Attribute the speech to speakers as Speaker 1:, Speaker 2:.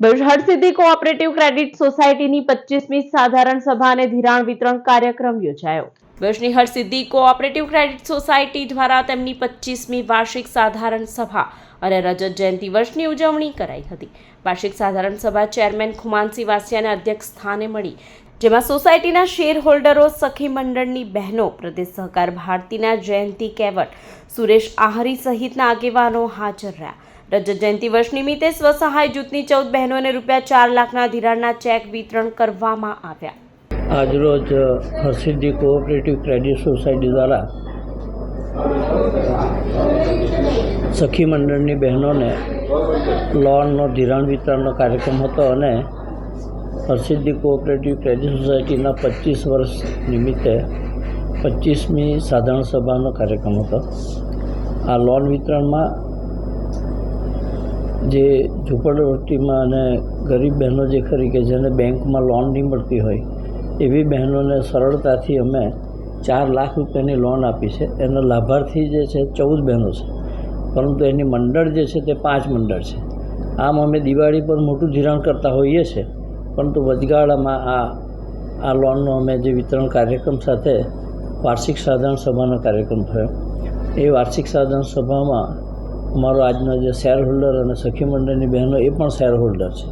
Speaker 1: Bharuch Harsiddhi cooperative credit સોસાયટીની પચીસમી સાધારણ સભા અને ધિરાણ વિતરણ કાર્યક્રમ યોજાયો. ભરૂચની હરસિદ્ધિ કોઓપરેટિવ ક્રેડિટ સોસાયટી દ્વારા તેમની પચીસમી વાર્ષિક સાધારણ સભા અને રજત જયંતિ વર્ષની ઉજવણી કરાઈ હતી. વાર્ષિક સાધારણ સભા ચેરમેન ખુમાનસિંહ વાસિયાના અધ્યક્ષ સ્થાને મળી, જેમાં સોસાયટીના શેર હોલ્ડરો સખી મંડળની બહેનો, પ્રદેશ સહકાર ભારતીના જયંતિ કેવટ, સુરેશ આહરી સહિતના આગેવાનો હાજર રહ્યા. રજત જયંતિ વર્ષ નિમિત્તે સ્વસહાય જૂથની ચૌદ બહેનોને રૂપિયા ચાર લાખના ધિરાણના ચેક વિતરણ કરવામાં આવ્યા.
Speaker 2: આજરોજ હરસિદ્ધિ કોઓપરેટિવ ક્રેડિટ સોસાયટી દ્વારા સખી મંડળની બહેનોને લોનનો ધિરાણ વિતરણનો કાર્યક્રમ હતો અને હરસિદ્ધિ કોઓપરેટિવ ક્રેડિટ સોસાયટીના પચીસ વર્ષ નિમિત્તે પચીસમી સાધારણ સભાનો કાર્યક્રમ હતો. આ લોન વિતરણમાં જે ઝૂંપડપટ્ટીમાં અને ગરીબ બહેનો જે ખરી કે જેને બેંકમાં લોન નહીં મળતી હોય, એવી બહેનોને સરળતાથી અમે ચાર લાખ રૂપિયાની લોન આપી છે. એનો લાભાર્થી જે છે, ચૌદ બહેનો છે. પરંતુ એની મંડળ જે છે, તે પાંચ મંડળ છે. આમ અમે દિવાળી પર મોટું ધિરાણ કરતા હોઈએ છીએ પરંતુ વચગાળામાં આ આ લોનનો અમે જે વિતરણ કાર્યક્રમ સાથે વાર્ષિક સાધારણ સભાનો કાર્યક્રમ થયો. એ વાર્ષિક સાધારણ સભામાં અમારો આજનો જે શેર હોલ્ડર અને સખી મંડળની બહેનો એ પણ શેર હોલ્ડર છે.